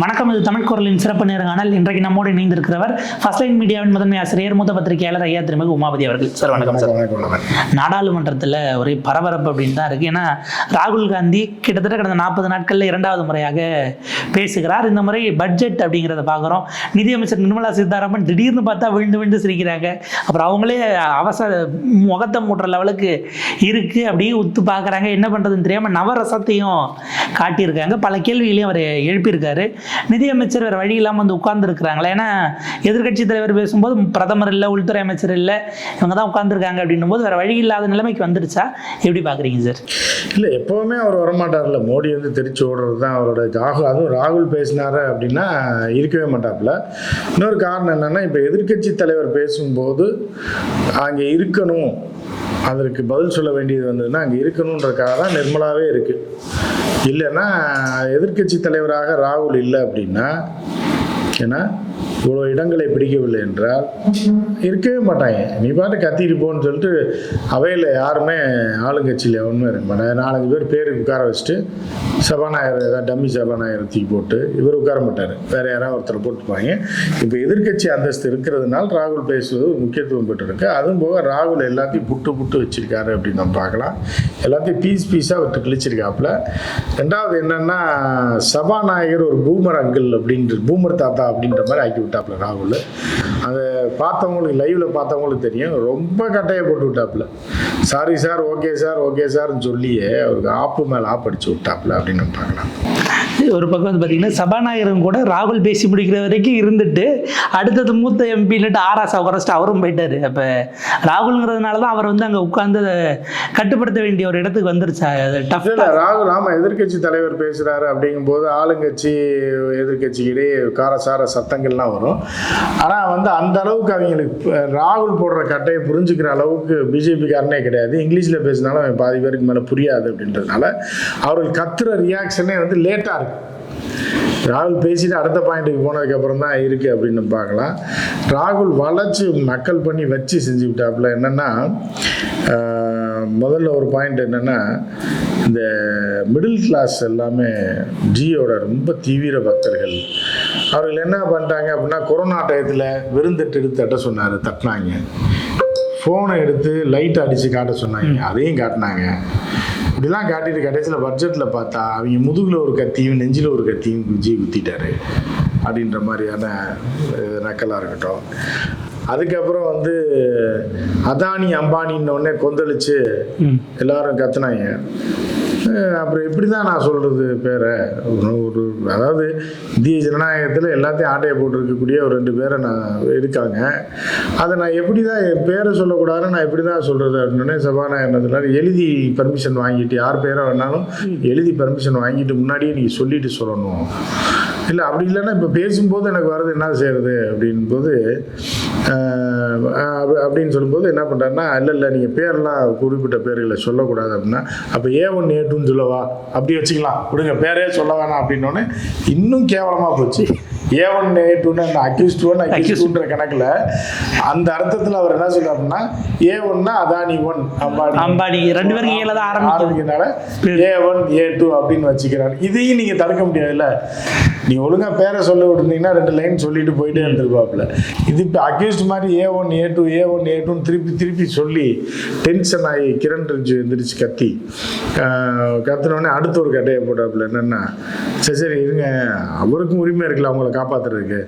வணக்கம் இது தமிழ் குரலின் சிறப்பு நேர்காணல் இன்றைக்கு நம்மோடு இணைந்திருக்கிறவர் ஃபர்ஸ்ட் லைன் மீடியாவின் முதன்மை ஆசிரியர் மூத்த பத்திரிகையாளர் ஐயா திருமிகு உமாபதி அவர்கள். சார் வணக்கம் சார் நாடாளுமன்றத்தில் ஒரே பரபரப்பு அப்படின்னு தான் இருக்குது ஏன்னா ராகுல் காந்தி கிட்டத்தட்ட கடந்த நாற்பது நாட்களில் இரண்டாவது முறையாக பேசுகிறார். இந்த முறை பட்ஜெட் அப்படிங்கிறத பார்க்குறோம். நிதியமைச்சர் நிர்மலா சீதாராமன் திடீர்னு பார்த்தா விழுந்து விழுந்து சிரிக்கிறாங்க. அப்புறம் அவங்களே அவசர முகத்தை மூட்டுற லெவலுக்கு இருக்குது அப்படியே உத்து பார்க்குறாங்க. என்ன பண்ணுறதுன்னு தெரியாமல் நவரசத்தையும் காட்டியிருக்காங்க. பல கேள்விகளையும் அவர் எழுப்பியிருக்காரு. நிதியமைச்சர் வேறு வழி இல்லாமல் வந்து உட்கார்ந்துருக்குறாங்களே. ஏன்னா எதிர்க்கட்சி தலைவர் பேசும்போது பிரதமர் இல்லை உள்துறை அமைச்சர் இல்லை இவங்க தான் உட்கார்ந்துருக்காங்க அப்படின்னும் போது வேறு வழி இல்லாத நிலைமைக்கு வந்துருச்சா எப்படி பார்க்குறீங்க சார்? இல்லை எப்போவுமே அவர் வரமாட்டார்ல. மோடி வந்து திருச்சி ஓடுறது தான் அவரோட ராகுல் அதுவும் ராகுல் பேசினாரு அப்படின்னா இருக்கவே மாட்டாப்புல. இன்னொரு காரணம் என்னென்னா இப்போ எதிர்க்கட்சி தலைவர் பேசும்போது அங்கே இருக்கணும். அதற்கு பதில் சொல்ல வேண்டியது வந்ததுன்னா அங்கே இருக்கணுன்றக்காக தான் நிர்மலாவே இருக்குது இல்லைன்னா எதிர்க்கட்சி தலைவராக ராகுல் இல்லை அப்படின்னா ஏன்னா இவ்வளோ இடங்களை பிடிக்கவில்லை என்றால் இருக்கவே மாட்டாங்க. நீ பாட்டு கத்திட்டு போன்னு சொல்லிட்டு அவையில் யாருமே ஆளுங்கட்சியில் எவனுமே இருக்க மாட்டாங்க நாலஞ்சு பேர் பேருக்கு உட்கார வச்சுட்டு சபாநாயகர் ஏதாவது டம்மி சபாநாயகர் தூக்கி போட்டு இவர் உட்கார மாட்டார். வேற யாராவது ஒருத்தர் போட்டுப்பாங்க இப்போ எதிர்க்கட்சி அந்தஸ்து இருக்கிறதுனால ராகுல் பேசுவது முக்கியத்துவம் பெற்றிருக்கு. அதுவும் போக ராகுல் எல்லாத்தையும் புட்டு புட்டு வச்சிருக்காரு அப்படின்னு நம்ம பார்க்கலாம். எல்லாத்தையும் பீஸ் பீஸாக விட்டு கிழிச்சிருக்காப்புல. ரெண்டாவது என்னன்னா சபாநாயகர் ஒரு பூமர் அங்கிள் அப்படின்ற பூமர் தாத்தா அப்படின்ற மாதிரி ஆக்கி விட்டாப்புல ராகுல் அதை பார்த்தவங்களுக்கு லைவ்ல பார்த்தவங்களுக்கு தெரியும். ரொம்ப கட்டையை போட்டு விட்டாப்புல sorry sir okay sir okay சார்னு சொல்லியே அவருக்கு ஆப்பு மேலே ஆப் அடிச்சு விட்டாப்புல அப்படின்னு நம்ம பார்க்கலாம். ஒரு பக்கம் வந்து பார்த்தீங்கன்னா சபாநாயகரும் கூட ராகுல் பேசி முடிக்கிற வரைக்கும் இருந்துட்டு அடுத்தது மூத்த எம்பி இல்லட்டு ஆராசா குறைச்சிட்டு அவரும் போயிட்டாரு. அப்போ ராகுல்ங்கிறதுனால தான் அவர் வந்து அங்கே உட்காந்து கட்டுப்படுத்த வேண்டிய ஒரு இடத்துக்கு வந்துருச்சா. டஃப் ராகுல் ஆமா எதிர்க்கட்சி தலைவர் பேசுறாரு அப்படிங்கும்போது ஆளுங்கட்சி எதிர்க்கட்சி இடையே காரசார சத்தங்கள்லாம் வரும். ஆனா வந்து அந்த அளவுக்கு அவங்களுக்கு ராகுல் போடுற கட்டையை புரிஞ்சுக்கிற அளவுக்கு பிஜேபி காரனே கிடையாது. இங்கிலீஷ்ல பேசினாலும் பாதி பேருக்கு மேல புரியாது அப்படின்றதுனால அவர்கள் கத்துற ரியாக்ஷனே வந்து லேட்டா இருக்கு. ராகுல் பேசிட்டு அடுத்த பாயிண்ட்டுக்கு போனதுக்கு அப்புறம் தான் இருக்கு அப்படின்னு பார்க்கலாம். ராகுல் வளைச்சு நக்கல் பண்ணி வச்சு செஞ்சு விட்டாப்புல என்னன்னா முதல்ல ஒரு பாயிண்ட் என்னன்னா இந்த மிடில் கிளாஸ் எல்லாமே ஜியோட ரொம்ப தீவிர பக்தர்கள். அவர்கள் என்ன பண்ணிட்டாங்க அப்படின்னா கொரோனா டயத்தில் விருந்தட்டு எடுத்து தட்ட சொன்னார் தட்டினாங்க. ஃபோனை எடுத்து லைட் அடித்து காட்ட சொன்னாங்க. அதையும் காட்டினாங்க. இப்படிலாம் காட்டிட்டு கடைசியில் பட்ஜெட்டில் பார்த்தா அவங்க முதுகில் ஒரு கத்தியும் நெஞ்சில் ஒரு கத்தியும் விஜய் குத்திட்டாரு. அப்படின்ற மாதிரியான நக்கலாக இருக்கட்டும். அதுக்கப்புறம் வந்து அதானி அம்பானின்னு கொந்தளிச்சு. எல்லாரும் கத்துனாங்க. அப்புறம் எப்படி தான் நான் சொல்கிறது பேரை? ஒரு அதாவது இந்திய ஜனநாயகத்தில் எல்லாத்தையும் ஆட்டையை போட்டிருக்கக்கூடிய ஒரு ரெண்டு பேரை நான் இருக்காங்க. அதை நான் எப்படி தான் என் பேரை சொல்லக்கூடாதுன்னு நான் எப்படி தான் சொல்கிறது அப்படின்னே சபாநாயகர் எழுதி பர்மிஷன் வாங்கிட்டு யார் பேரை வேணாலும் எழுதி பர்மிஷன் வாங்கிட்டு முன்னாடியே நீங்கள் சொல்லிட்டு சொல்லணும். இல்லை அப்படி இல்லைன்னா இப்போ பேசும்போது எனக்கு வர்றது என்ன செய்கிறது அப்படின் போது அப்படின்னு சொல்லும்போது என்ன பண்ணுறாருன்னா இல்லை இல்லை நீங்கள் பேர்லாம் குறிப்பிட்ட பேர்களை சொல்லக்கூடாது அப்படின்னா அப்போ ஏ ஒன் ஏ டூன்னு சொல்லவா? அப்படி வச்சுக்கலாம். விடுங்க பேரே சொல்ல வேணாம் அப்படின்னோடனே இன்னும் கேவலமாக போச்சு. ஏ ஒன் ஏ டூன்னு அந்த அக்யூஸ்ட் ஒன் அக்யூஸ்ட் டூன்ற கணக்கில் அந்த அர்த்தத்தில் அவர் என்ன சொல்றாருன்னா ஏ ஒன்னா அதானி ஒன் அம்பானி. அம்பானி. ரெண்டு பேருக்கு ஏழை தான் ஆரம்பிக்கிறதுனால ஏ ஒன் ஏ டூ அப்படின்னு வச்சுக்கிறாரு. இதையும் நீங்க தடுக்க முடியாதுல்ல. நீங்க ஒழுங்கா பேரை சொல்ல விட்டுருந்தீங்கன்னா ரெண்டு லைன் சொல்லிட்டு போயிட்டே இருந்திருப்பாப்புல. இது இப்போ அக்யூஸ்ட் மாதிரி A one A two A one A டூன்னு திருப்பி திருப்பி சொல்லி டென்ஷன் ஆகி கிரண் ரிஜு எந்திரிச்சு கத்தி. கத்துனோடனே அடுத்த ஒரு கட்டையை போட்டாப்புல. என்னன்னா சரி சரி இருங்க. அவருக்கும் உரிமை இருக்குல்ல அவங்கள காப்பாத்துறதுக்கு.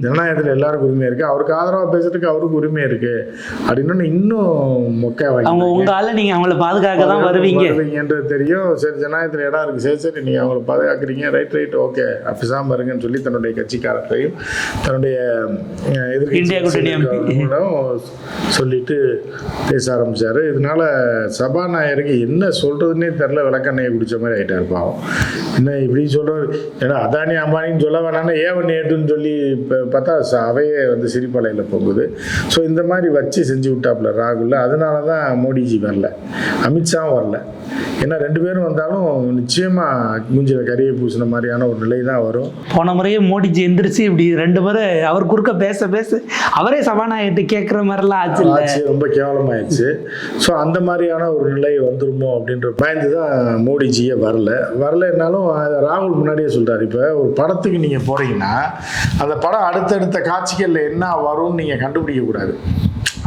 ஜனநாயகத்தில் எல்லாருக்கும் உரிமை இருக்கு. அவருக்கு ஆதரவாக பேசுறதுக்கு அவருக்கு உரிமை இருக்கு. அப்படின்னு இன்னும் மொக்கை அவங்க வாங்கி உங்க ஆள நீங்க அவங்கள பாதுகாக்க தான் வருவீங்க. வருவீங்கன்றது தெரியும். சரி ஜனநாயகத்தில் இடம் இருக்கு. சரி சரி நீங்கள் அவங்கள பாதுகாக்கிறீங்க. Right right okay. அபிசாம இருங்கன்னு சொல்லி தன்னுடைய கட்சிக்காரர்களையும் தன்னுடைய சொல்லிட்டு பேச ஆரம்பிச்சாரு. இதனால சபாநாயகருக்கு என்ன சொல்றதுன்னே தெரில விளக்கண்ணையை குடிச்ச மாதிரி ஆயிட்டாரு பாவம். என்ன இப்படி சொல்றாரு ஏன்னா அதானி அம்பானின்னு சொல்ல வேணாம்னா ஏ ஒன்று ஏட்டுன்னு சொல்லி இப்போ பார்த்தா ச- அவையே வந்து சிரிப்பலையில் போகுது ஸோ இந்த மாதிரி வச்சு செஞ்சு விட்டாப்புல ராகுல் அதனால தான் மோடிஜி வரல. அமித்ஷாவும் வரல. ஏன்னா ரெண்டு பேரும் வந்தாலும் நிச்சயமாக மூஞ்சில கறியை பூசின மாதிரியான ஒரு நிலை தான் வரும். போன முறையே மோடிஜி எந்திரிச்சு இப்படி ரெண்டு முறை அவர் குறுக்க பேச பேச அவரே சபாநாயகர்கிட்ட கேட்குற மாதிரிலாம் ஆச்சு ஆட்சி ரொம்ப கேவலமாயிடுச்சு. ஸோ அந்த மாதிரியான ஒரு நிலை வந்துருமோ அப்படின்ற பயந்து தான் மோடிஜியே வரல. வரலைன்னாலும் அதை ராகுல் முன்னாடியே சொல்றாரு இப்போ ஒரு படத்துக்கு நீங்கள் போறீங்கன்னா அந்த படம் அடுத்தடுத்த காட்சிகளில் என்ன வரும்னு நீங்கள் கண்டுபிடிக்க கூடாது.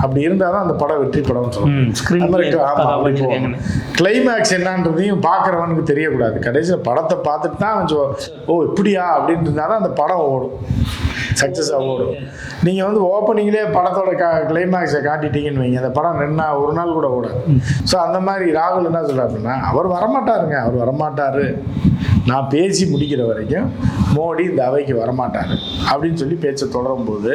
அப்படி இருந்தால் தான் அந்த படம் வெற்றி படம்னு சொல்லணும் ம் ஸ்க்ரீன் அது மாதிரி ஆமா, அப்படி போகணும். கிளைமேக்ஸ் என்னன்றதையும் பார்க்குறவனுக்கு தெரியக்கூடாது. கடைசியில் படத்தை பார்த்துட்டு தான் சொ- ஓ இப்படியா? அப்படின்ட்டு இருந்தால் தான் அந்த படம் ஓடும். சக்ஸஸாக ஓடும் நீங்கள் வந்து ஓப்பனிங்லேயே படத்தோட கா கிளைமேக்ஸை காட்டிட்டீங்கன்னு வைங்க. அந்த படம் ரெண்டு நாள் ஒரு நாள் கூட ஓடாது. ஸோ அந்த மாதிரி ராகுல் என்ன சொல்கிறாருன்னா அவர் வரமாட்டாருங்க. அவர் வரமாட்டார். நான் பேசி முடிக்கிற வரைக்கும் மோடி இந்த அவைக்கு வரமாட்டார். அப்படின்னு சொல்லி பேச்சை தொடரும் போது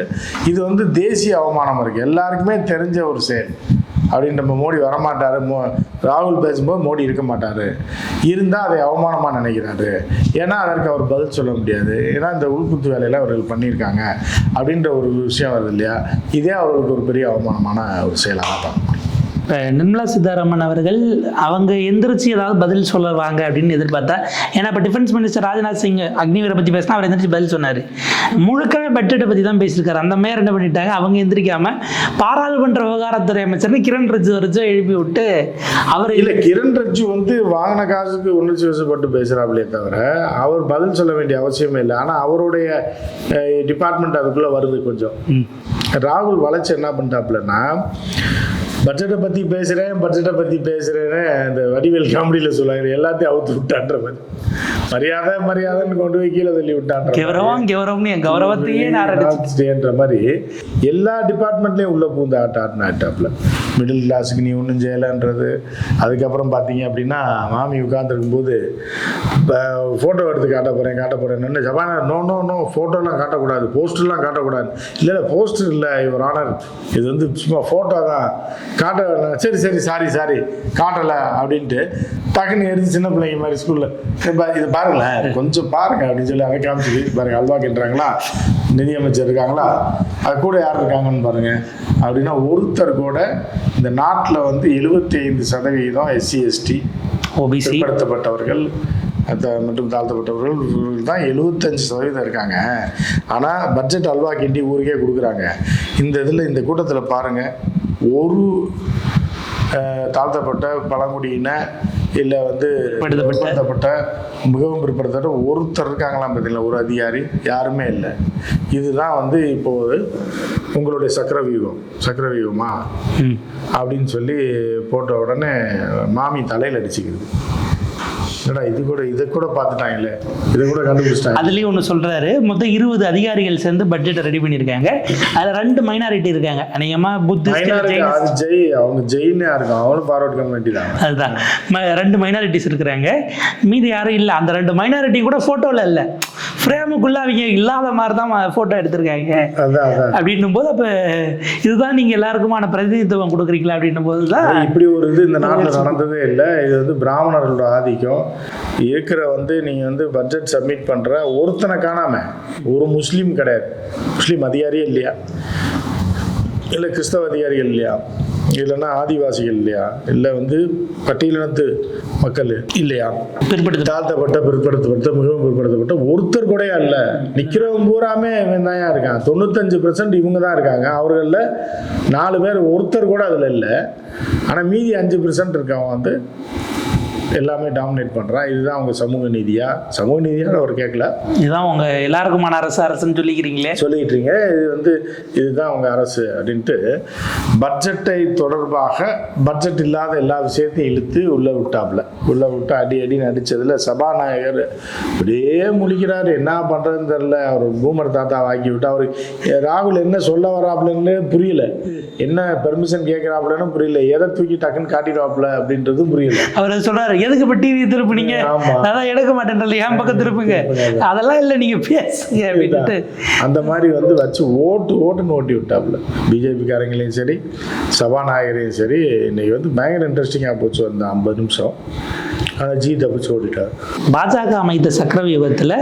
இது வந்து தேசிய அவமானம் இருக்குது எல்லாருக்குமே தெரிஞ்ச ஒரு செயல். அப்படின்னு நம்ம மோடி வரமாட்டார். மோ ராகுல் பேசும்போது மோடி இருக்க மாட்டார். இருந்தால் அதை அவமானமாக நினைக்கிறாரு. ஏன்னா அதற்கு அவர் பதில் சொல்ல முடியாது. ஏன்னா இந்த உள்குத்து வேலையெல்லாம் அவர்கள் பண்ணியிருக்காங்க. அப்படின்ற ஒரு விஷயம் வருது இல்லையா? இதே அவர்களுக்கு ஒரு பெரிய அவமானமான ஒரு செயலாக தான் பார்க்க இப்போ நிர்மலா சீதாராமன் அவர்கள் அவங்க எந்திரிச்சு ஏதாவது பதில் சொல்லுவாங்க அப்படின்னு எதிர்பார்த்தா ஏன்னா இப்போ டிஃபென்ஸ் மினிஸ்டர் ராஜ்நாத் சிங் அக்னிவீரை பற்றி பேசினா அவர் எந்திரிச்சு பதில் சொன்னார். முழுக்கவே பட்ஜெட்டை பற்றி தான் பேசியிருக்காரு. அந்த மேயர் என்ன பண்ணிட்டாங்க? அவங்க எந்திரிக்காம பாராளுமன்ற விவகாரத்துறை அமைச்சர்னு கிரண் ரிஜிஜு ரிஜு எழுப்பி விட்டு அவர் இல்லை கிரண் ரிஜ்ஜு வந்து வாங்கின காசுக்கு உணர்ச்சி வசப்பட்டு பேசுகிறாங்களே தவிர அவர் பதில் சொல்ல வேண்டிய அவசியமே இல்லை. ஆனால் அவருடைய டிபார்ட்மெண்ட் அதுக்குள்ளே வருது கொஞ்சம். ராகுல் வளைச்சு என்ன பண்ணிட்டாப்புலன்னா பட்ஜெட்டை பற்றி பேசுகிறேன் பட்ஜெட்டை பற்றி பேசுகிறேன்னு இந்த வடிவேல் காமெடியில் சொல்லுவாங்க. எல்லாத்தையும் அவுத்து விட்டான்ற மாதிரி. மரியாதை மரியாதைன்னு கொண்டு போய் கீழே தள்ளி விட்டான்ற மாதிரி. கௌரவம் கௌரவம்னு என் கௌரவத்தையே ஆட்சின்ற மாதிரி எல்லா டிபார்ட்மெண்ட்லேயும் உள்ள பூந்து ஆட்ட ஆட்டின ஆட்டாப்புல. மிடில் கிளாஸுக்கு நீ ஒன்றும் செய்யலைன்றது. அதுக்கப்புறம் பார்த்தீங்க அப்படின்னா மாமி உட்காந்துருக்கும் போது ஃபோட்டோ எடுத்து காட்ட போகிறேன் காட்ட போகிறேன்னு ஜபானர் நோ நோ நோ ஃபோட்டோலாம் காட்டக்கூடாது போஸ்டர்லாம் காட்டக்கூடாது. இல்லை இல்லை போஸ்டர் இல்லை இவர் ஆனர் இது வந்து சும்மா ஃபோட்டோ தான். காட்ட. சரி சரி சாரி சாரி காட்டலை அப்படின்ட்டு டக்குன்னு எடுத்து சின்ன பிள்ளைங்க மாதிரி ஸ்கூலில் இது பாருங்களேன் கொஞ்சம் பாருங்க அப்படின்னு சொல்லி அதை காமிச்சு பாருங்க அல்வா கிண்டுறாங்களா? நிதியமைச்சர் இருக்காங்களா? அது கூட யார் இருக்காங்கன்னு பாருங்க. அப்படின்னா ஒருத்தர் கூட இந்த நாட்டில் வந்து 75% சதவீதம் எஸ்சி எஸ்டி ஓபிசி பிற்படுத்தப்பட்டவர்கள் மற்றும் தாழ்த்தப்பட்டவர்கள் தான் எழுபத்தஞ்சு சதவீதம் இருக்காங்க. ஆனால் பட்ஜெட் அல்வா கிண்டி ஊருக்கே கொடுக்குறாங்க. இந்த இதில் இந்த கூட்டத்தில் பாருங்கள் ஒரு தாழ்த்தப்பட்ட பழங்குடியின இல்லை வந்து பிற்படுத்தப்பட்ட. மிகவும் பிற்படுத்தப்பட்ட ஒருத்தர் இருக்காங்களாம் பார்த்தீங்களா ஒரு அதிகாரி யாருமே இல்லை. இதுதான் வந்து இப்போது உங்களுடைய சக்கர வியூகம் சக்கர வியூகமா ம். அப்படின்னு சொல்லி போட்ட உடனே மாமி தலையில் அடிச்சுக்குது. என்னடா இது கூட இதை கூட பார்த்துட்டாங்களே. இதை கூட கண்டுபிடிச்சிட்டாங்க அதுலேயும் ஒன்று சொல்றாரு மொத்தம் இருபது அதிகாரிகள் சேர்ந்து பட்ஜெட்டை ரெடி பண்ணியிருக்காங்க. அதில் ரெண்டு மைனாரிட்டி இருக்காங்க. அநேகமாக ஜெயின் அது ஜெய் அவங்க ஜெயினே இருக்கும் அவங்களும் ஃபார்வர்ட் கம்யூனிட்டி தான் அதுதான். ரெண்டு மைனாரிட்டிஸ் இருக்கிறாங்க. மீதி யாரும் இல்லை. அந்த ரெண்டு மைனாரிட்டி கூட ஃபோட்டோவில் இல்லை. ஃப்ரேமுக்குள்ள அவங்க இல்லாத மாதிரி தான் ஃபோட்டோ எடுத்திருக்காங்க. அப்படின்னும் போது அப்போ இதுதான் நீங்கள் எல்லாருக்குமான பிரதிநிதித்துவம் கொடுக்குறீங்களா அப்படின்னும் போது தான் இப்படி ஒரு இது இந்த நாட்டில் நடந்ததே இல்லை. இது வந்து பிராமணர்களோட ஆதிக்கம். இருக்கிற வந்து நீங்கள் வந்து பட்ஜெட் சப்மிட் பண்ணுற ஒருத்தனை காணாம ஒரு முஸ்லீம் கிடையாது. முஸ்லீம் அதிகாரியே இல்லையா? இல்லை கிறிஸ்தவ அதிகாரிகள் இல்லையா? இல்லைன்னா ஆதிவாசிகள் இல்லையா? இல்லை வந்து பட்டியலினத்து மக்கள் இல்லையா? பிற்படுத்த தாழ்த்தப்பட்ட பிற்படுத்தப்பட்ட மிகவும் பிற்படுத்தப்பட்ட ஒருத்தர் கூட இல்லை நிற்கிறவங்க பூராமே இவன் தான் இருக்கான். தொண்ணூத்தஞ்சு பெர்சன்ட் இவங்க தான் இருக்காங்க. அவர்களில் நாலு பேர் ஒருத்தர் கூட அதில் இல்லை. ஆனால் மீதி அஞ்சு பெர்சன்ட் இருக்கவன் வந்து எல்லாமே டாமினேட் பண்ணுறான் இதுதான் அவங்க சமூக நீதியா? சமூக நீதியான்னு அவர் கேட்கல? இதுதான் உங்க எல்லாருக்குமான அரசு அரசுன்னு சொல்லிக்கிறீங்களே. சொல்லிக்கிட்டு இருக்கீங்க இது வந்து இதுதான் அவங்க அரசு அப்படின்ட்டு பட்ஜெட்டை தொடர்பாக பட்ஜெட் இல்லாத எல்லா விஷயத்தையும் இழுத்து உள்ளே விட்டாப்புல. உள்ளே விட்டு அடி அடின்னு அடிச்சதுல சபாநாயகர் அப்படியே முழிக்கிறாரு. என்ன பண்ணுறதுன்னு தெரில அவர் பூமர் தாத்தா வாக்கி விட்டு அவர் ராகுல் என்ன சொல்ல வராப்புலன்னு புரியல. என்ன பெர்மிஷன் கேட்குறாப்புலன்னு புரியல. எதை தூக்கி டக்குன்னு காட்டிடுவாப்புல அப்படின்றதும் புரியல. அவர் சொல்றாரு எதுக்கு இப்ப டிவி திருப்புனீங்க. அதான் எடுக்க மாட்டேன்றல என் பக்கம் திருப்புங்க. அதெல்லாம் இல்லை நீங்க பேசுங்க அப்படின்ட்டு. அந்த மாதிரி வந்து வச்சு ஓட்டு ஓட்டுன்னு ஓட்டி விட்டாப்புல. பிஜேபிக்காரங்களையும் சரி சபாநாயகரையும் சரி இன்னைக்கு வந்து பயங்கர இன்ட்ரெஸ்டிங்காக போச்சு அந்த ஐம்பது நிமிஷம். அதை ஜி தப்பிச்சு ஓட்டிட்டார் பாஜக அமைத்த சக்கரவியூகத்தில்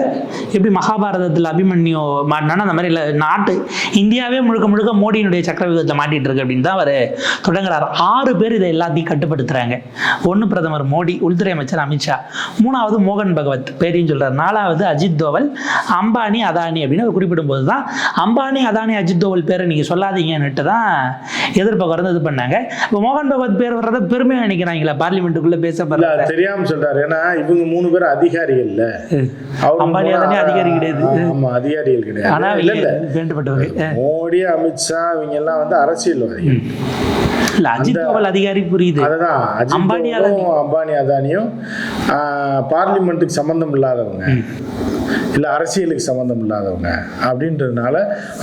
எப்படி மகாபாரதத்தில் அபிமன்யு மாட்டினானா அந்த மாதிரி இல்லை நாட்டு இந்தியாவே முழுக்க முழுக்க மோடியினுடைய சக்கரவியூகத்தை மாட்டிட்டு இருக்கு அப்படின்னு தான் அவர் தொடங்குறாரு. ஆறு பேர் இதை எல்லாத்தையும் கட்டுப்படுத்துறாங்க. ஒன்று பிரதமர் மோடி உள்துறை அமைச்சர் அமித்ஷா மூணாவது மோகன் பகவத் பேரையும் சொல்றாரு. நாலாவது அஜித் தோவல் அம்பானி அதானி அப்படின்னு அவர் குறிப்பிடும்போது தான் அம்பானி அதானி அஜித் தோவல் பேரை நீங்கள் சொல்லாதீங்கன்னுட்டு தான் எதிர்ப்பக்கம் வந்து இது பண்ணாங்க. இப்போ மோகன் பகவத் பேர் வர்றதை பெருமையாக நினைக்கிறாங்களா பார்லிமெண்ட்டுக்குள்ளே பேசப்படுற அது தெரியாம சொல்றாரு. ஏன்னா இவங்க மூணு பேர் அதிகாரிகள் இல்ல. அவர் அம்பானி அதானி அதிகாரி கிடையாது. அதிகாரிகள் கிடையாது. இல்ல இல்ல. வேண்டப்பட்டவங்க மோடி அமித்ஷா இவங்க எல்லாம் வந்து அரசியல்வாதிகள். இல்ல அஜித் தோவல் அதிகாரி புரியுது. அம்பானி அம்பானி அதானியும் ஆஹ், பார்லிமெண்ட்டுக்கு சம்மந்தம் இல்லாதவங்க இல்லை அரசியலுக்கு சம்மந்தம் இல்லாதவங்க அப்படின்றதுனால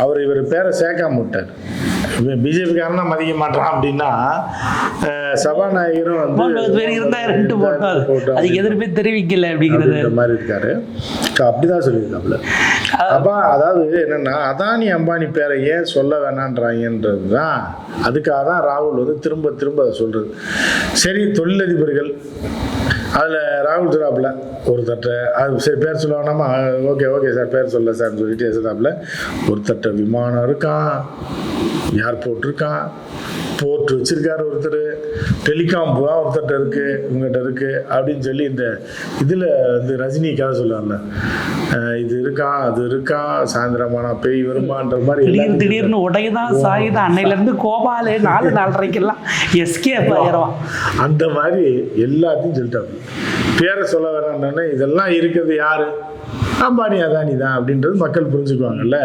அவர் இவர் பேரை சேர்க்காம விட்டார். பிஜேபிக்காரனா மதிக்க மாட்டான் அப்படின்னா சபாநாயகரும் வந்து இருந்தா ரெண்டு போட்டோம் போட்டோம் அதுக்கு எதிர்ப்பே தெரிவிக்கல அப்படிங்கிறது. மாதிரி இருக்காரு. அப்படிதான் சொல்லியிருக்காப்புல. அப்பா அதாவது என்னன்னா அதானி அம்பானி பேரை ஏன் சொல்ல வேணான்றாங்கன்றது தான் அதுக்காக தான் ராகுல் வந்து திரும்ப திரும்ப அதை சொல்றது. சரி தொழிலதிபர்கள் அதில் ராகுல் சொல்றாப்புல ஒரு தட்டை அது சரி பேர் சொல்ல ஓகே ஓகே சார் பேர் சொல்ல சார்னு சொல்லிட்டு சொல்றாப்புல ஒரு தட்டை விமானம் இருக்கான் ஏர்போர்ட் இருக்கான் போர்ட் வச்சிருக்காரு ஒருத்தர். டெலிகாம் ஒருத்தர்கிட்ட இருக்கு இவங்ககிட்ட இருக்கு அப்படின்னு சொல்லி இந்த இதில் வந்து ரஜினிக்காக சொல்லுவாங்கல்ல அஹ் இது இருக்கான் அது இருக்கான் சாயந்தரமான பேய் வருமான்ற மாதிரி திடீர் திடீர்னு உடையதான் சாயுதான் அன்னையில இருந்து கோபாலு நாலு நாலரைக்கெல்லாம் எஸ்கேப் ஆயிடுவான் அந்த மாதிரி எல்லாத்தையும் சொல்லிட்டாங்க. பேரை சொல்ல வேணாம்னு இதெல்லாம் இருக்கிறது யாரு? அம்பானி அதானி தான் அப்படின்றது மக்கள் புரிஞ்சுக்குவாங்கல்ல.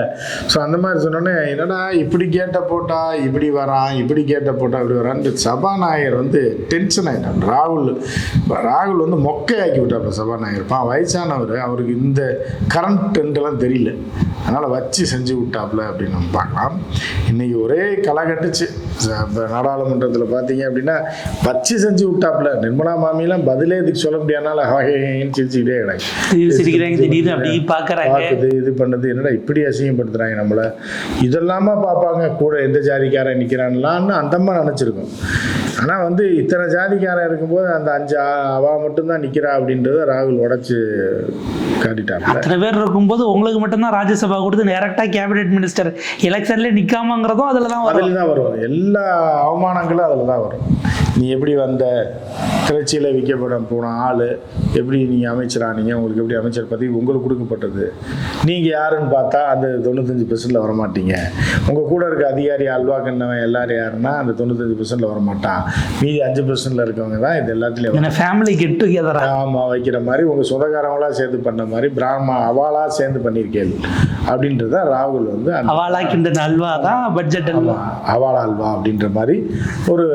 ஸோ அந்த மாதிரி சொன்னோன்னே என்னடா இப்படி கேட்ட போட்டா இப்படி வரான் இப்படி கேட்ட போட்டா இப்படி வரான்னு சபாநாயகர் வந்து டென்ஷன் ஆகிட்டான் ராகுல் ராகுல் வந்து மொக்கையாக்கி விட்டாப்ல சபாநாயகர். பா வயசானவர். அவருக்கு இந்த கரண்ட்டுன்றலாம் தெரியல. அதனால் வச்சு செஞ்சு விட்டாப்ல அப்படின்னு நம்ம பார்க்கலாம். இன்னைக்கு ஒரே களை கட்டுச்சு. நாடாளுமன்றத்தில் பார்த்தீங்க அப்படின்னா வச்சு செஞ்சு விட்டாப்ல. நிர்மலா மாமிலாம் பதிலே இதுக்கு சொல்ல முடியாதனால சிரிச்சுக்கிட்டே கிடக்கு. அப்படி இது பண்ணுது என்னடா இப்படி அசிங்கப்படுத்துறாங்க நம்மள? இதெல்லாமா பார்ப்பாங்க கூட எந்த ஜாதிக்காரன் நிற்கிறான்லான்னு அந்தம்மா நினச்சிருக்கோம். ஆனால் வந்து இத்தனை ஜாதிக்காரன் இருக்கும்போது அந்த அஞ்சு ஆ- அவா மட்டும்தான் நிற்கிறா அப்படின்றத ராகுல் உடைச்சு காட்டிட்டாங்க அத்தனை பேர் இருக்கும்போது உங்களுக்கு மட்டும்தான் ராஜ்யசபா கொடுத்து டைரக்டா கேபினெட் மினிஸ்டர் எலெக்ஷன்ல நிக்காமங்கிறதும் அதுல தான் வரும். அதில் தான் வரும். எல்லா அவமானங்களும் அதில் தான் வரும். நீ எப்படி வந்த? திருச்சியில் விற்கப்பட போன ஆள் எப்படி நீங்கள் அமைச்சரானீங்க உங்களுக்கு எப்படி அமைச்சர் பதவி உங்களுக்கு கொடுக்கப்பட்டது? நீங்கள் யாருன்னு பார்த்தா அந்த தொண்ணூத்தஞ்சு பெர்சன்டில் வரமாட்டீங்க. உங்கள் கூட இருக்க அதிகாரி அல்வா கண்ணவன் எல்லாரும் யாருன்னா அந்த தொண்ணூத்தஞ்சு பெர்சன்டில் வரமாட்டான். மீதி அஞ்சு பெர்சன்டில் இருக்கவங்க தான் இது எல்லாத்துலேயும் ஃபேமிலி கெட் டுகெதரா ஆமாம் வைக்கிற மாதிரி உங்கள் சொந்தக்காரங்களா சேர்ந்து பண்ண மாதிரி பிராம அவாளாக சேர்ந்து பண்ணியிருக்கேன் அப்படின்றத ராகுல் வந்து அவாலா கிண்டன் அல்வா தான் பட்ஜெட் அல்வா அவாளா அல்வா அப்படின்ற மாதிரி ஒரு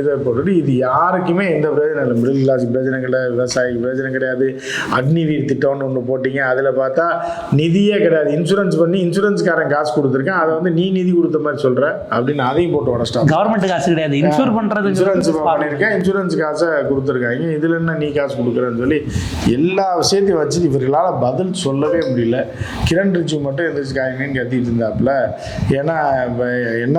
இதை போட்டுட்டு இது யாருக்குமே எந்த பிரயோஜனம் இல்லை. மிடில் கிளாஸ் பிரயோஜனம் கிடையாது விவசாயிக்கு பிரயோஜனம் கிடையாது. அக்னிவீர் திட்டம்னு ஒன்று போட்டீங்க. அதில் பார்த்தா நிதியே கிடையாது. இன்சூரன்ஸ் பண்ணி இன்சூரன்ஸ்காரன் காசு கொடுத்துருக்கேன். அதை வந்து நீ நிதி கொடுத்த மாதிரி சொல்கிற அப்படின்னு அதையும் போட்டு உடச்சிட்டாங்க கவர்மெண்ட் காசு கிடையாது. இன்சூர் இன்சூரன்ஸ் பண்றது பண்ணியிருக்கேன். இன்சூரன்ஸ் காசை கொடுத்துருக்காங்க. இதில் என்ன நீ காசு கொடுக்குறேன்னு சொல்லி எல்லா விஷயத்தையும் வச்சு இவர்களால் பதில் சொல்லவே முடியல. கிரண் ரிஜிஜு மட்டும் எந்திரிச்சு காய்ங்கன்னு கத்திட்டு இருந்தாப்புல. ஏன்னா இப்ப என்ன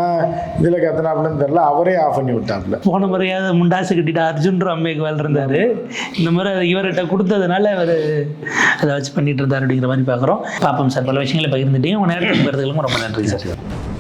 இதில் கத்துனாப்புலன்னு தெரில அவரே ஆஃப் பண்ணி விட்டாப்புல. போன முறையாவது முண்டாசு கட்டிட்டு அர்ஜுன் அம்மைக்குவால் இருந்தாரு இந்த முறை இவர்கிட்ட கொடுத்ததுனால அவர் அதை வச்சு பண்ணிட்டு இருந்தார் அப்படிங்கிற மாதிரி பார்க்குறோம். பார்ப்போம் சார். பல விஷயங்களை பகிர்ந்துட்டீங்க. உங்கள் நேரத்துக்கு கருத்துக்களுக்கும் ரொம்ப நன்றி சார்.